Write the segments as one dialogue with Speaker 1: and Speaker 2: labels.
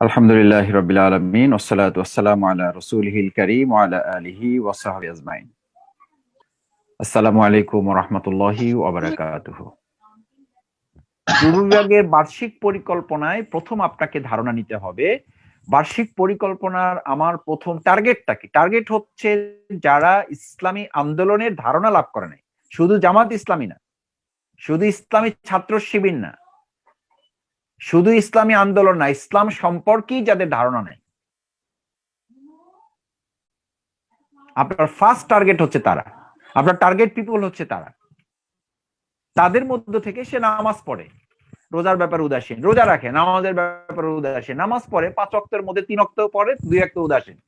Speaker 1: আলহামদুলিল্লাহ রবিল আলমিন ওসালাত ওসালাম আলা রসুলহিল করিম আলা আলিহি ওয়াসাহাবি আজমাইন। আসসালামু আলাইকুম রহমতুল্লাহি ওবরাকাতুহ বিভাগের বার্ষিক পরিকল্পনায় প্রথম আপনাকে ধারণা নিতে হবে, বার্ষিক পরিকল্পনার আমার প্রথম টার্গেটটা কি? টার্গেট হচ্ছে যারা ইসলামী আন্দোলনের ধারণা লাভ করে নাই। শুধু জামাত ইসলামী না, শুধু ইসলামী ছাত্র শিবির না শুধু ইসলামী আন্দোলন না, ইসলাম সম্পর্কেই যাদের ধারণা নেই। আপনার ফার্স্ট টার্গেট হচ্ছে তারা। আপনার টার্গেট পিপল হচ্ছে তারা। তাদের মধ্য থেকে সে নামাজ পড়ে। রোজার ব্যাপারে উদাসীন। রোজা রাখে, নামাজের ব্যাপারে উদাসীন। নামাজ পড়ে, পাঁচ অক্টের মধ্যে তিন অক্ট পড়ে, দুই অক্ট উদাসীন।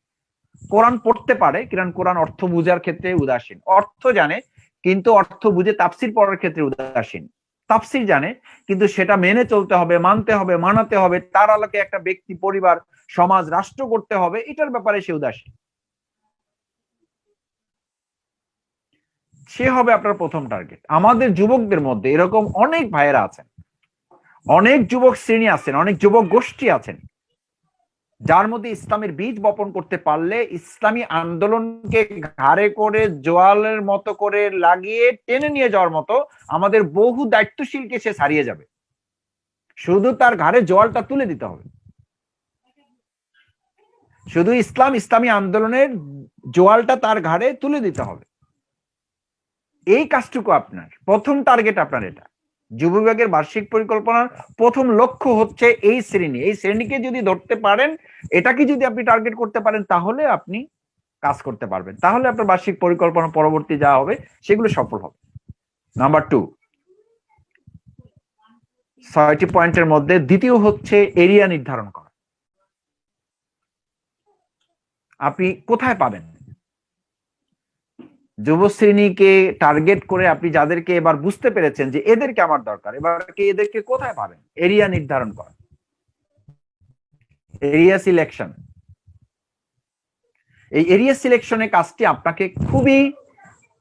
Speaker 1: কোরআন পড়তে পারে, কিরণ কোরআন অর্থ বুঝার ক্ষেত্রে উদাসীন। অর্থ জানে, কিন্তু অর্থ বুঝে তাফসির পড়ার ক্ষেত্রে উদাসীন। তাফসির জানে, কিন্তু সেটা মেনে চলতে হবে, মানতে হবে, মানাতে হবে, তার আলোকে একটা ব্যক্তি, পরিবার, সমাজ, রাষ্ট্র করতে হবে, এটার ব্যাপারে সে উদাসীন। সে হবে আপনার প্রথম টার্গেট আমাদের যুবকদের মধ্যে এরকম অনেক ভাইয়েরা আছেন, অনেক যুবক শ্রেণি আছেন, অনেক যুবক গোষ্ঠী আছেন যার মধ্যে ইসলামের বীজ বপন করতে পারলে ইসলামী আন্দোলনকে ঘাড়ে করে জোয়ালের মতো করে লাগিয়ে টেনে নিয়ে যাওয়ার মতো আমাদের বহু দায়িত্বশীলকে সে ছাড়িয়ে যাবে। শুধু তার ঘাড়ে জোয়ালটা তুলে দিতে হবে। শুধু ইসলাম, ইসলামী আন্দোলনের জোয়ালটা তার ঘাড়ে তুলে দিতে হবে। এই কাজটুকু আপনার। প্রথম টার্গেট আপনার এটা। যুব বিভাগের বার্ষিক পরিকল্পনার প্রথম লক্ষ্য হচ্ছে এই শ্রেণি। এই শ্রেণীকে যদি ধরতে পারেন, এটাকে যদি আপনি টার্গেট করতে পারেন, তাহলে আপনি কাজ করতে পারবেন। তাহলে আপনার বার্ষিক পরিকল্পনা পরবর্তী যা হবে, সেগুলো সফল হবে। নাম্বার টু ছয়টি পয়েন্টের মধ্যে দ্বিতীয় হচ্ছে এরিয়া নির্ধারণ করা। আপনি কোথায় পাবেন? যুব শ্রেণীকে টার্গেট করে আপনি যাদেরকে এবার বুঝতে পেরেছেন যে এদেরকে আমার দরকার, এবার এদেরকে কোথায় পাবেন? এরিয়া নির্ধারণ করা। এরিয়া সিলেকশন এই এরিয়া সিলেকশনের কাজটি আপনাকে খুবই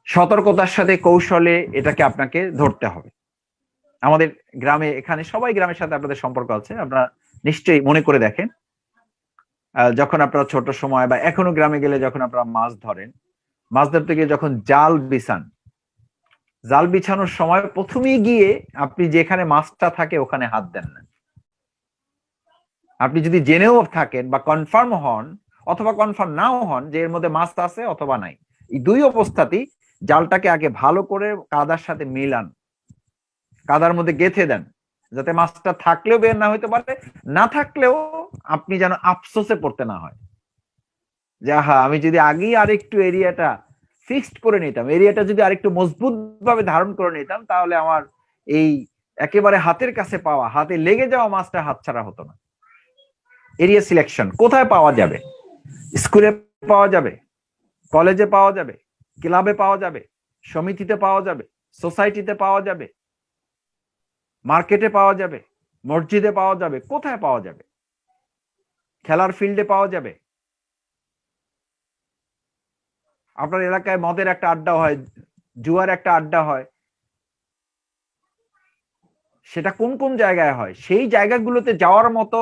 Speaker 1: সতর্কতার সাথে, কৌশলে এটাকে আপনাকে ধরতে হবে। আমাদের গ্রামে, এখানে সবাই গ্রামের সাথে আপনাদের সম্পর্ক আছে, আপনারা নিশ্চয়ই মনে করে দেখেন। যখন আপনারা ছোট সময় বা এখনও গ্রামে গেলে যখন আপনারা মাছ ধরেন মাছ ধরতে গিয়ে যখন জাল বিছান, জাল বিছানোর সময় প্রথমেই গিয়ে আপনি যেখানে মাছটা থাকে ওখানে হাত দেন না। আপনি যদি জেনেও থাকেন বা কনফার্ম হন অথবা কনফার্ম নাও হন যে এর মধ্যে মাছ আছে অথবা নাই, এই দুই অবস্থাতেই জালটাকে আগে ভালো করে কাদার সাথে মিলান। কাদার মধ্যে গেথে দেন, যাতে মাছটা থাকলেও বের না হইতে পারে, না থাকলেও আপনি যেন আফসোসে পড়তে না হয়। যে হা আমি যদি আগেই আরেকটু এরিয়াটা ফিক্সড করে নিতাম এরিয়াটা যদি আরেকটু মজবুত ভাবে ধারণ করে নিতাম তাহলে আমার এই একেবারে হাতের কাছে পাওয়া হাতে লেগে যাওয়া মাছটা হাতছাড়া হতো না এরিয়া সিলেকশন কোথায় পাওয়া যাবে স্কুলে পাওয়া যাবে কলেজে পাওয়া যাবে ক্লাবে পাওয়া যাবে সমিতিতে পাওয়া যাবে সোসাইটিতে পাওয়া যাবে মার্কেটে পাওয়া যাবে মসজিদে পাওয়া যাবে কোথায় পাওয়া যাবে খেলার ফিল্ডে পাওয়া যাবে আপনার এলাকায় মদের একটা আড্ডা হয়, জুয়ার একটা আড্ডা হয়। সেটা কোন কোন জায়গায় হয়? সেই জায়গাগুলোতে যাওয়ার মতো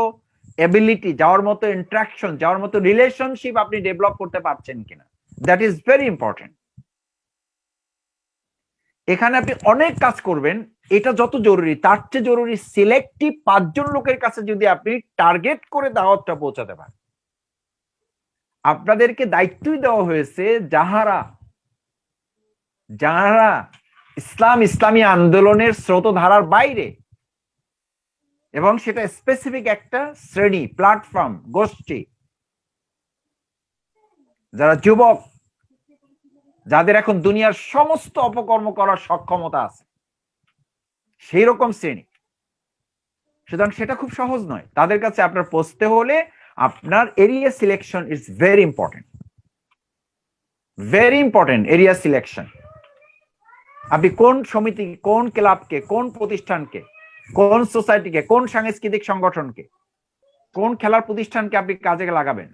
Speaker 1: এবিলিটি যাওয়ার মতো ইন্ট্রাকশন যাওয়ার মতো রিলেশনশিপ আপনি ডেভেলপ করতে পারছেন কিনা? দ্যাট ইজ ভেরি ইম্পর্টেন্ট এখানে আপনি অনেক কাজ করবেন। এটা যত জরুরি, তার চেয়ে জরুরি সিলেক্টিভ পাঁচজন লোকের কাছে যদি আপনি টার্গেট করে দাওয়াতটা পৌঁছাতে পারেন। আপনাদেরকে দায়িত্বই দেওয়া হয়েছে যাহারা যাহারা ইসলাম, ইসলামী আন্দোলনের স্রোতধারার বাইরে এবং সেটা স্পেসিফিক একটা শ্রেণি প্ল্যাটফর্ম গোষ্ঠী, যারা যুবক, যাদের এখন দুনিয়ার সমস্ত অপকর্ম করার সক্ষমতা আছে সেই রকম শ্রেণি। সুতরাং সেটা খুব সহজ নয়। তাদের কাছে আপনার পৌঁছতে হলে আপনার area selection is very important very important area selection আপনি কোন সমিতি, কোন ক্লাবকে, কোন প্রতিষ্ঠানকে, কোন সোসাইটিকে কোন সাংস্কৃতিক সংগঠনকে, কোন খেলার প্রতিষ্ঠানকে আপনি কাজে লাগাবেন?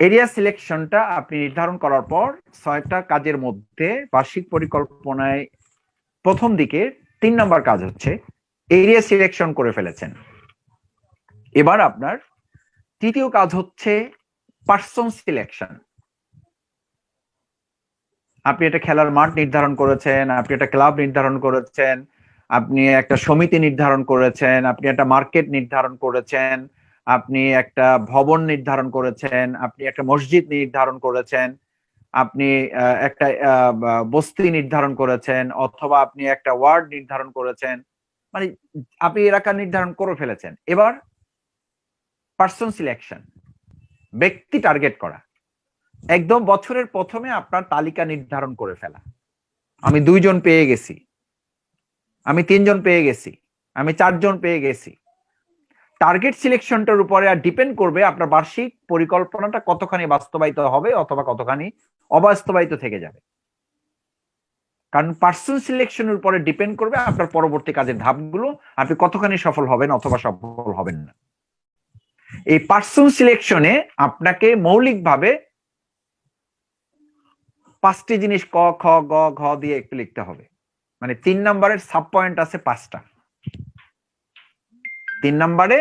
Speaker 1: এরিয়া সিলেকশনটা আপনি নির্ধারণ করার পর ছয়টা কাজের মধ্যে বার্ষিক পরিকল্পনায় প্রথম দিকে তিন নম্বর কাজ হচ্ছে এরিয়া সিলেকশন করে ফেলেছেন। এবার আপনার তৃতীয় কাজ হচ্ছে পার্সন সিলেকশন আপনি একটা খেলার মাঠ নির্ধারণ করেছেন, আপনি একটা ক্লাব নির্ধারণ করেছেন, আপনি একটা সমিতি নির্ধারণ করেছেন, আপনি একটা মার্কেট নির্ধারণ করেছেন, আপনি একটা ভবন নির্ধারণ করেছেন, আপনি একটা মসজিদ নির্ধারণ করেছেন, আপনি একটা বস্তি নির্ধারণ করেছেন অথবা আপনি একটা ওয়ার্ড নির্ধারণ করেছেন। মানে আপনি এলাকা নির্ধারণ করে ফেলেছেন। এবার পার্সন সিলেকশন ব্যক্তি টার্গেট করা, একদম বছরের প্রথমে আপনার তালিকা নির্ধারণ করে ফেলা। আমি দুইজন পেয়ে গেছি, আমি তিনজন পেয়ে গেছি, আমি চারজন পেয়ে গেছি। টার্গেট সিলেকশনটার উপরে আর ডিপেন্ড করবে আপনার বার্ষিক পরিকল্পনাটা কতখানি বাস্তবায়িত হবে অথবা কতখানি অবাস্তবায়িত থেকে যাবে। কারণ পার্সন সিলেকশনের উপরে ডিপেন্ড করবে আপনার পরবর্তী কাজের ধাপগুলো, আপনি কতখানি সফল হবেন অথবা সফল হবেন না। এই পার্সন সিলেকশনে আপনাকে মৌলিকভাবে পাঁচটি জিনিস ক, খ, গ, ঘ দিয়ে একটু লিখতে হবে। মানে তিন নম্বরের সাব পয়েন্ট আছে পাঁচটা। তিন নম্বরে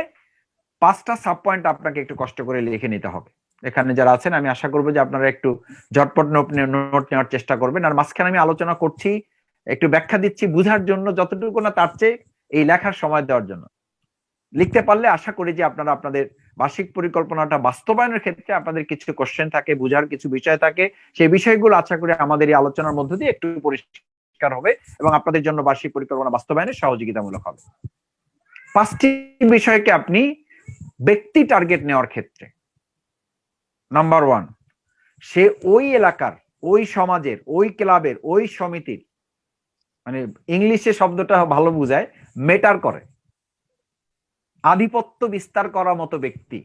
Speaker 1: পাঁচটা সাব পয়েন্ট আপনাকে একটু কষ্ট করে লিখে নিতে হবে। এখানে যারা আছেন, আমি আশা করব যে আপনারা একটু ঝটপট নোট নোট নেওয়ার চেষ্টা করবেন। আর মাঝখানে আমি আলোচনা করছি, একটু ব্যাখ্যা দিচ্ছি বুঝার জন্য যতটুকু না তার চেয়ে এই লেখার সময় দেওয়ার জন্য। লিখতে পারলে আশা করি যে আপনারা আপনাদের বার্ষিক পরিকল্পনাটা বাস্তবায়নের ক্ষেত্রে আপনাদের কিছু কোশ্চেন থাকে, বুঝার কিছু বিষয় থাকে, সেই বিষয়গুলো আশা করি আমাদের এই আলোচনার মধ্য দিয়ে একটু পরিষ্কার হবে এবং আপনাদের জন্য বার্ষিক পরিকল্পনা বাস্তবায়নে সহযোগিতামূলক হবে। পাঁচটি বিষয়কে আপনি ব্যক্তি টার্গেট নেওয়ার ক্ষেত্রে। নাম্বার ওয়ান সে ওই এলাকার, ওই সমাজের, ওই ক্লাবের, ওই সমিতির মানে ইংলিশে শব্দটা ভালো বুঝায় মেটার করে। আধিপত্য বিস্তার করার মতো ব্যক্তি,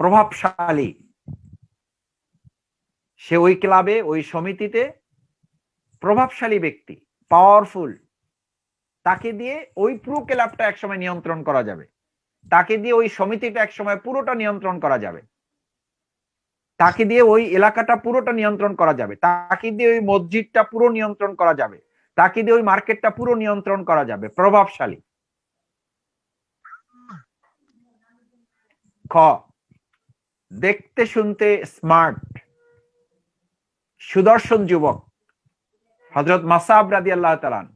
Speaker 1: প্রভাবশালী। সে ওই ক্লাবে, ওই সমিতিতে প্রভাবশালী ব্যক্তি পাওয়ারফুল তাকে দিয়ে ওই পুরো ক্লাবটা একসময় নিয়ন্ত্রণ করা যাবে। তাকে দিয়ে ওই সমিতিটা একসময় পুরোটা নিয়ন্ত্রণ করা যাবে। তাকে দিয়ে ওই এলাকাটা পুরোটা নিয়ন্ত্রণ করা যাবে। তাকে দিয়ে ওই মসজিদটা পুরো নিয়ন্ত্রণ করা যাবে। তাকে দিয়ে ওই মার্কেটটা পুরো নিয়ন্ত্রণ করা যাবে। প্রভাবশালী। খ দেখতে শুনতে স্মার্ট সুদর্শন যুবক হজরত মাসাব রাদি আল্লাহ তালান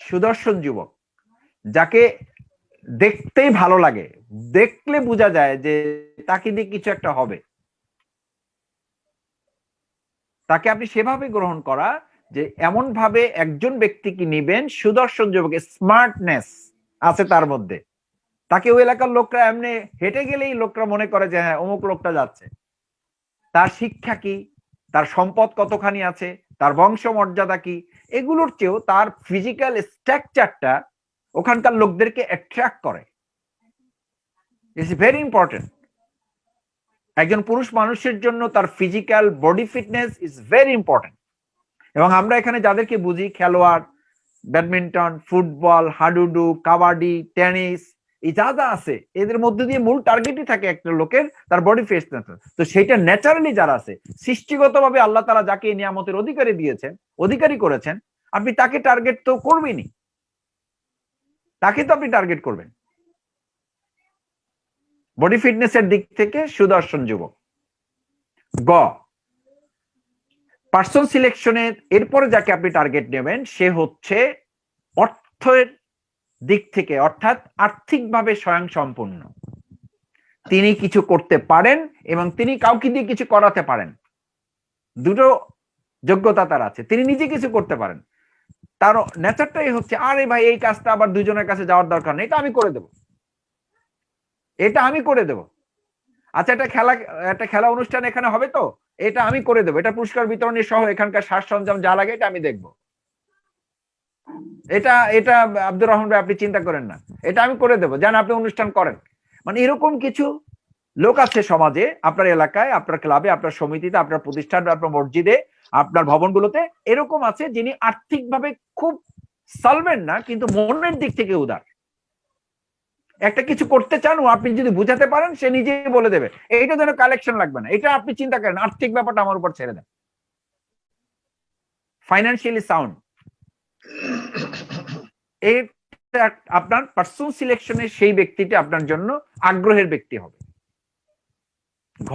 Speaker 1: সুদর্শন যুবক, যাকে দেখতেই ভালো লাগে, দেখলে বোঝা যায় যে তাকে দিয়ে কিছু একটা হবে। তাকে আপনি সেভাবে গ্রহণ করা যে এমন ভাবে একজন ব্যক্তিকে নিবেন সুদর্শন যুবক স্মার্টনেস আছে তার মধ্যে। তাকে ওই এলাকার লোকরা এমনি হেঁটে গেলেই লোকরা মনে করে যে হ্যাঁ অমুক লোকটা যাচ্ছে। তার শিক্ষা কি? তার সম্পদ কতখানি আছে? তার বংশ মর্যাদা কি? এগুলোর চেয়েও তার ফিজিক্যাল স্ট্রাকচারটা ওখানকার লোকদেরকে অ্যাট্রাক্ট করে। ইটস ভেরি ইম্পর্টেন্ট একজন পুরুষ মানুষের জন্য তার physical body fitness is very important এবং আমরা এখানে যাদেরকে বুঝি, খেলোয়াড়, ব্যাডমিন্টন, ফুটবল, হাডুডু, কাবাডি, টেনিস এই যা যা আছে, এদের মধ্যে দিয়ে মূল টার্গেটই থাকে একটা লোকের, তার বডি ফিটনেস তো সেইটা ন্যাচারালি যারা আছে, সৃষ্টিগতভাবে আল্লাহ তারা যাকে নিয়ামতের অধিকারী দিয়েছেন, অধিকারী করেছেন, আপনি তাকে টার্গেট তো করবেনই। তাকে তো আপনি টার্গেট করবেন। বডি ফিটনেসের দিক থেকে সুদর্শন যুবক। গ পার্সন সিলেকশনের এরপরে যাকে আপনি টার্গেট নেবেন, সে হচ্ছে অর্থের দিক থেকে অর্থাৎ আর্থিকভাবে স্বয়ং সম্পূর্ণ তিনি কিছু করতে পারেন এবং তিনি কাউকে দিয়ে কিছু করাতে পারেন। দুটো যোগ্যতা তার আছে। তিনি নিজে কিছু করতে পারেন। তার নেচারটাই হচ্ছে, আরে ভাই, এই কাজটা আবার দুজনের কাছে যাওয়ার দরকার নেই, এটা আমি করে দেব। এটা আমি করে দেব। আচ্ছা একটা খেলা একটা খেলা অনুষ্ঠান এখানে হবে তো? এটা আমি করে দেবো। এটা পুরস্কার বিতরণী সহ এখানকার সাজ সরঞ্জাম যা লাগে এটা আমি দেখব। এটা এটা আব্দুর রহমান ভাই আপনি চিন্তা করেন না। এটা আমি করে দেবো। যেন আপনি অনুষ্ঠান করেন। মানে এরকম কিছু লোক আছে সমাজে, আপনার এলাকায়, আপনার ক্লাবে, আপনার সমিতিতে, আপনার প্রতিষ্ঠান, আপনার মসজিদে, আপনার ভবনগুলোতে এরকম আছে যিনি আর্থিকভাবে খুব সলভেন্ট না, কিন্তু মনের দিক থেকে উদার। একটা কিছু করতে চান, ও আপনি যদি বুঝাতে পারেন, সে নিজেই বলে দেবে। এইটা যেন কালেকশন লাগবে না। এটা আপনি চিন্তা করেন, আর্থিক ব্যাপারটা আমার উপর ছেড়ে দেন। ফাইন্যান্সিয়ালি সাউন্ড আপনার পার্সন সিলেকশনের সেই ব্যক্তিটি আপনার জন্য আগ্রহের ব্যক্তি হবে। ঘ,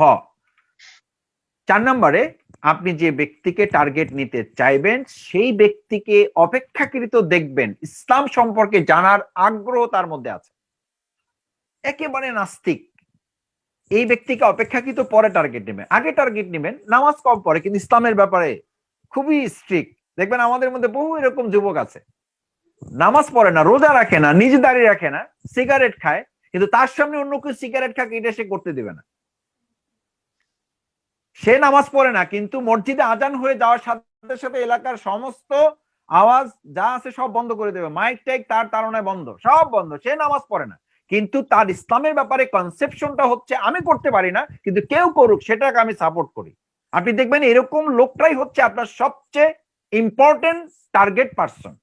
Speaker 1: চার নম্বরে আপনি যে ব্যক্তিকে টার্গেট নিতে চাইবেন, সেই ব্যক্তিকে অপেক্ষাকৃত দেখবেন। ইসলাম সম্পর্কে জানার আগ্রহ তার মধ্যে আছে। একেবারে নাস্তিক। এই ব্যক্তিকে অপেক্ষাকৃত পরে টার্গেট নেবেন। আগে টার্গেট নেবেন, নামাজ কম পড়ে, কিন্তু ইসলামের ব্যাপারে খুবই স্ট্রিক্ট দেখবেন আমাদের মধ্যে বহু এরকম যুবক আছে। নামাজ পড়ে না, রোজা রাখে না, নিজে দাঁড়িয়ে রাখে না সিগারেট খায়, কিন্তু তার সামনে অন্য কেউ সিগারেট খাক, এটা সে করতে দেবে না। সে নামাজ পড়ে না, কিন্তু মসজিদে আজান হয়ে যাওয়ার সাথে সাথে এলাকার সমস্ত আওয়াজ যা আছে সব বন্ধ করে দেবে। মাইক টাইক তার তারণায় বন্ধ, সব বন্ধ, সে নামাজ পড়ে না। কিন্তু তার ইসলামের ব্যাপারে কনসেপশনটা হচ্ছে, আমি করতে পারি না, কিন্তু কেউ করুক, সেটাকে আমি সাপোর্ট করি। আপনি দেখবেন এরকম লোকটাই হচ্ছে আপনার সবচেয়ে ইম্পর্টেন্ট টার্গেট পার্সন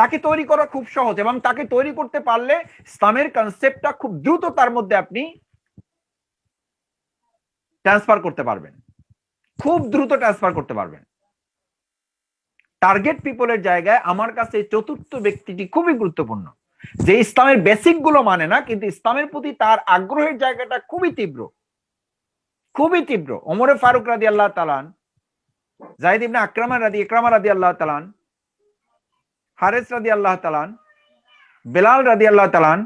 Speaker 1: তাকে তৈরি করা খুব সহজ এবং তাকে তৈরি করতে পারলে ইসলামের কনসেপ্টটা খুব দ্রুত তার মধ্যে আপনি ট্রান্সফার করতে পারবেন। খুব দ্রুত ট্রান্সফার করতে পারবেন। টার্গেট পিপলের জায়গায় আমার কাছে চতুর্থ ব্যক্তিটি খুবই গুরুত্বপূর্ণ। যে ইসলামের বেসিকগুলো মানে না, কিন্তু ইসলামের প্রতি তার আগ্রহের জায়গাটা খুবই তীব্র। খুবই তীব্র। ওমরে ফারুক রাদি আল্লাহ তালান জাহিদ ইবনে আকরামা রাদি ইকরামা রাদি আল্লাহ তালান হারেস রাদি আল্লাহ তালান বেলাল রাদি আল্লাহ তালান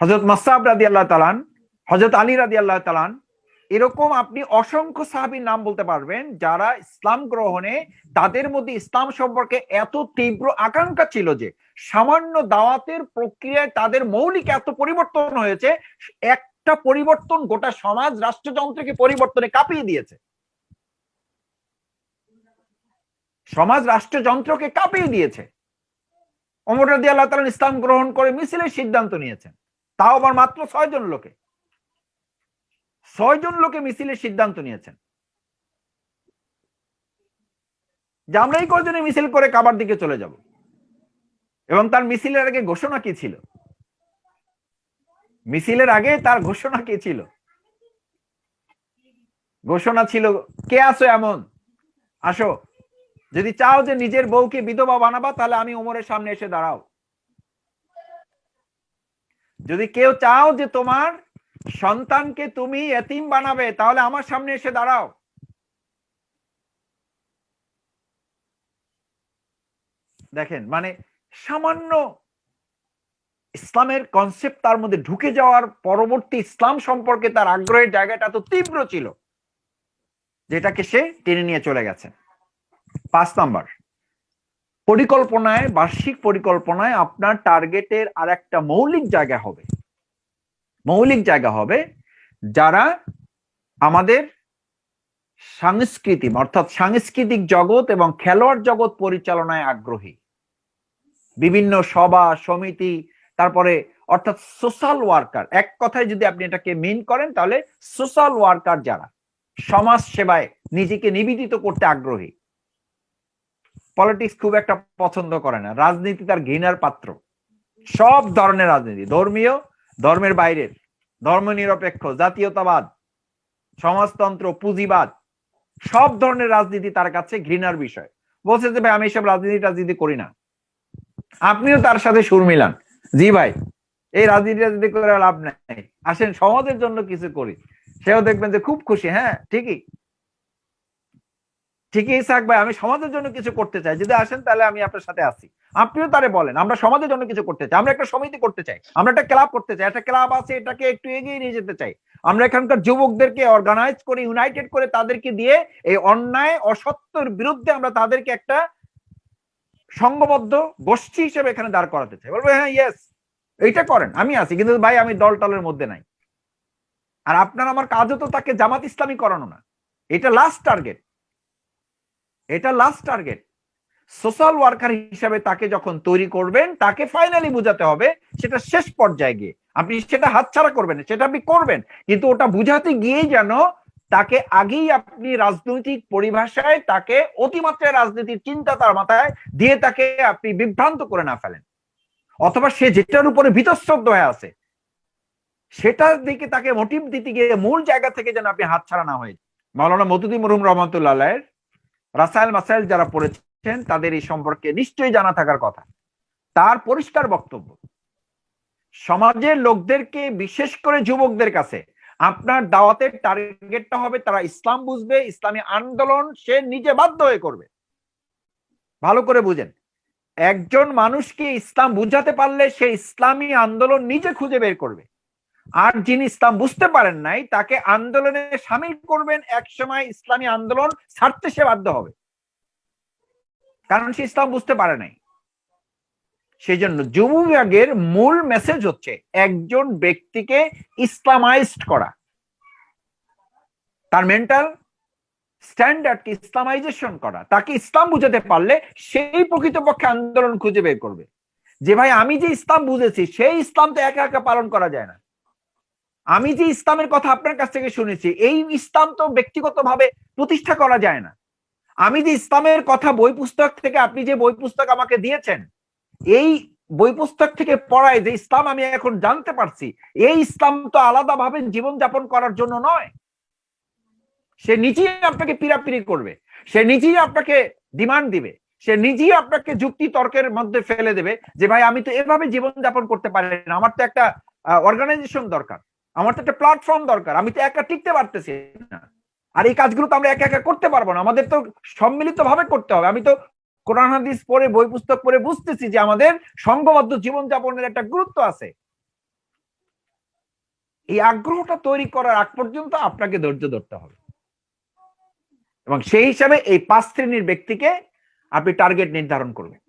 Speaker 1: হজরত মাসাব রাদি আল্লাহ তালান হজরত আলী রাদি আল্লাহ তালান এরকম আপনি অসংখ্য সাহাবীর নাম বলতে পারবেন যারা ইসলাম গ্রহণে তাদের মধ্যে ইসলাম সম্পর্কে এত তীব্র আকাঙ্ক্ষা ছিল যে সামান্য দাওয়াতের প্রক্রিয়ায় তাদের মৌলিক এত পরিবর্তন হয়েছে, একটা পরিবর্তন গোটা সমাজ, রাষ্ট্রযন্ত্রকে পরিবর্তনে কাঁপিয়ে দিয়েছে। সমাজ রাষ্ট্রযন্ত্রকে কাঁপিয়ে দিয়েছে। অমর রাদি আল্লাহ তালা ইসলাম গ্রহণ করে মিছিলের সিদ্ধান্ত নিয়েছেন। তাও আবার মাত্র ছয় জন লোকে। ছয় জন লোকে মিছিলের সিদ্ধান্ত নিয়েছেন। যে আমরা এই কজনে মিছিল করে কাবার দিকে চলে যাব? এবং তার মিছিলের আগে ঘোষণা কি ছিল? মিছিলের আগে তার ঘোষণা কি ছিল? ঘোষণা ছিল, কে আছো এমন? আসো। যদি চাও যে নিজের বউকে বিধবা বানাবা, তাহলে আমি ওমরের সামনে এসে দাঁড়াও। যদি কেউ চাও যে তোমার সন্তানকে তুমি এতিম বানাবে, তাহলে আমার সামনে এসে দাঁড়াও। দেখেন মানে সামান্য ইসলামের কনসেপ্ট তার মধ্যে ঢুকে যাওয়ার পরবর্তী ইসলাম সম্পর্কে তার আগ্রহের জায়গাটা তো তীব্র ছিল, যেটাকে সে টেনে নিয়ে চলে গেছে। পাঁচ নাম্বার। পরিকল্পনায়, বার্ষিক পরিকল্পনায় আপনার টার্গেটের আর একটা মৌলিক জায়গা হবে। মৌলিক জায়গা হবে যারা আমাদের সাংস্কৃতিক, অর্থাৎ সাংস্কৃতিক জগৎ এবং খেলোয়াড় জগৎ পরিচালনায় আগ্রহী। বিভিন্ন সভা, সমিতি, তারপরে অর্থাৎ সোশ্যাল ওয়ার্কার। এক কথায় যদি আপনি এটাকে মিন করেন, তাহলে সোশ্যাল ওয়ার্কার যারা, সমাজ সেবায় নিজেকে নিবেদিত করতে আগ্রহী। পলিটিক্স খুব একটা পছন্দ করে না। রাজনীতি তার ঘৃণার পাত্র। সব ধরনের রাজনীতি, ধর্মীয়, ধর্মের বাইরের ধর্ম নিরপেক্ষ জাতীয়তাবাদ, সমাজতন্ত্র, পুঁজিবাদ, সব ধরনের রাজনীতি তার কাছে ঘৃণার বিষয়। বলছে যে, ভাই, আমি এসব রাজনীতি রাজনীতি করি না, আপনিও তার সাথে সুর মিলান। জি ভাই, এই রাজনীতি রাজনীতি করে লাভ নাই। আসেন, সমাজের জন্য কিছু করি। সেও দেখবেন যে, খুব খুশি। হ্যাঁ ঠিকই। ঠিকই ইসাক ভাই, আমি সমাজের জন্য কিছু করতে চাই। যদি আসেন তাহলে আমি আপনার সাথে আছি। আপনিও তারে বলেন, আমরা সমাজের জন্য কিছু করতে চাই। আমরা একটা সমিতি করতে চাই। আমরা একটা ক্লাব করতে চাই। একটা ক্লাব আছে, এটাকে একটু এগিয়ে নিয়ে যেতে চাই। আমরা এখানকার যুবকদেরকে অর্গানাইজ করে ইউনাইটেড করে তাদেরকে দিয়ে এই অন্যায়, অসত্যের বিরুদ্ধে আমরা তাদেরকে একটা সংঘবদ্ধ গোষ্ঠী হিসেবে এখানে দাঁড় করাতে চাই। বলব হ্যাঁ ইয়েস এইটা করেন। আমি আছি, কিন্তু ভাই, আমি দল টলের মধ্যে নাই। আর আপনার আমার কাজও তো তাকে জামাত ইসলামী করানো না। এটা লাস্ট টার্গেট এটা লাস্ট টার্গেট সোশ্যাল ওয়ার্কার হিসাবে তাকে যখন তৈরি করবেন, তাকে ফাইনালি বুঝাতে হবে সেটা শেষ পর্যায়ে গিয়ে। আপনি সেটা হাতছাড়া করবেন সেটা আপনি করবেন, কিন্তু ওটা বুঝাতে গিয়েই যেন তাকে আগেই আপনি রাজনৈতিক পরিভাষায় তাকে অতিমাত্রায় রাজনীতির চিন্তা তার মাথায় দিয়ে তাকে আপনি বিভ্রান্ত করে না ফেলেন। অথবা সে যেটার উপরে ভীতশ্রদ্ধ হয়ে আছে, সেটার দিকে তাকে মোটিভ দিতে গিয়ে মূল জায়গা থেকে যেন আপনি হাতছাড়া না হয়ে মাওলানা মতুদি মরুম রহমতুল্লাহ রাসায়েল মাসাইল যারা পড়েছেন, তাদের এই সম্পর্কে নিশ্চয়ই জানা থাকার কথা। তার পরিষ্কার বক্তব্য, সমাজের লোকদেরকে, বিশেষ করে যুবকদের কাছে, আপনার দাওয়াতের টার্গেটটা হবে তারা ইসলাম বুঝবে, ইসলামী আন্দোলন সে নিজে বাধ্য হয়ে করবে। ভালো করে বুঝেন, একজন মানুষকে ইসলাম বুঝাতে পারলে সে ইসলামী আন্দোলন নিজে খুঁজে বের করবে। আর যিনি ইসলাম বুঝতে পারেন নাই, তাকে আন্দোলনে সামিল করবেন এক সময় ইসলামী আন্দোলন ছাড়তে সে বাধ্য হবে। কারণ সে ইসলাম বুঝতে পারে নাই। সেই জন্য যুব বিভাগের মূল মেসেজ হচ্ছে একজন ব্যক্তিকে ইসলামাইজড করা। তার মেন্টাল স্ট্যান্ডার্ডকে ইসলামাইজেশন করা। তাকে ইসলাম বুঝাতে পারলে সেই প্রকৃতপক্ষে আন্দোলন খুঁজে বের করবে। যে ভাই আমি যে ইসলাম বুঝেছি, সেই ইসলাম তো একা একা পালন করা যায় না। আমি যে ইসলামের কথা আপনার কাছ থেকে শুনেছি, এই ইসলাম তো ব্যক্তিগতভাবে প্রতিষ্ঠা করা যায় না। আমি যে ইসলামের কথা বই পুস্তক থেকে, আপনি যে বই পুস্তক আমাকে দিয়েছেন, এই বই পুস্তক থেকে পড়ায় যে ইসলাম আমি এখন জানতে পারছি, এই ইসলাম তো আলাদাভাবে জীবনযাপন করার জন্য নয়। সে নিজেই আপনাকে পিরাপিরি করবে, সে নিজেই আপনাকে ডিমান্ড দিবে, সে নিজেই আপনাকে যুক্তি তর্কের মধ্যে ফেলে দেবে যে, ভাই, আমি তো এভাবে জীবনযাপন করতে পারি না। আমার তো একটা অর্গানাইজেশন দরকার। আমার তো একটা প্ল্যাটফর্ম দরকার, আমি তো একা টিকতে পারতেছি না। আর এই কাজগুলো তো আমরা একা একা করতে পারব না, আমাদের তো সম্মিলিত ভাবে করতে হবে। আমি তো কোরআন, হাদিস পড়ে, বই, পুস্তক পড়ে বুঝতেছি যে আমাদের সংঘবদ্ধ জীবনযাপনের একটা গুরুত্ব আছে। এই আগ্রহটা তৈরি করার আগ পর্যন্ত আপনাকে ধৈর্য ধরতে হবে। এবং সেই হিসাবে এই পাঁচ শ্রেণির ব্যক্তিকে আপনি টার্গেট নির্ধারণ করবেন।